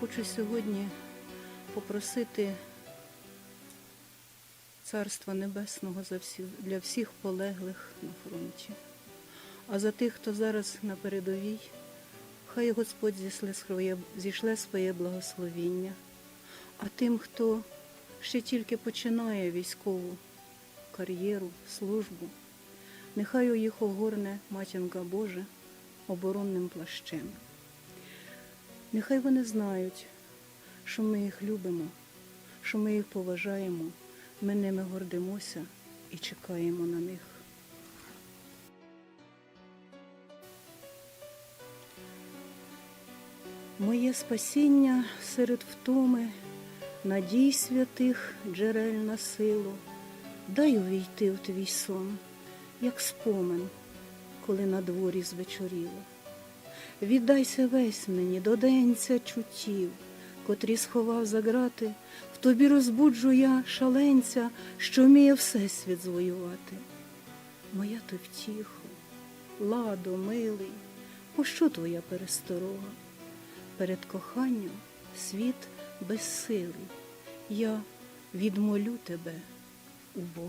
Хочу сьогодні попросити Царства Небесного за всі, для всіх полеглих на фронті. А за тих, хто зараз на передовій, хай Господь зішле своє, зішле своє благословіння. А тим, хто ще тільки починає військову кар'єру, службу, нехай у їх огорне матінка Божа оборонним плащем. Нехай вони знають, що ми їх любимо, що ми їх поважаємо, ми ними гордимося і чекаємо на них. Моє спасіння серед втоми, надій святих джерель на силу, дай увійти в твій сон, як спомин, коли на дворі звечоріло. Віддайся весь мені до денця чуттів, котрі сховав за грати, в тобі розбуджу я шаленця, що вміє всесвіт звоювати. Моя ти втіхо, ладо, милий, пощо твоя пересторога? Перед коханням світ безсилий, я відмолю тебе у Бога.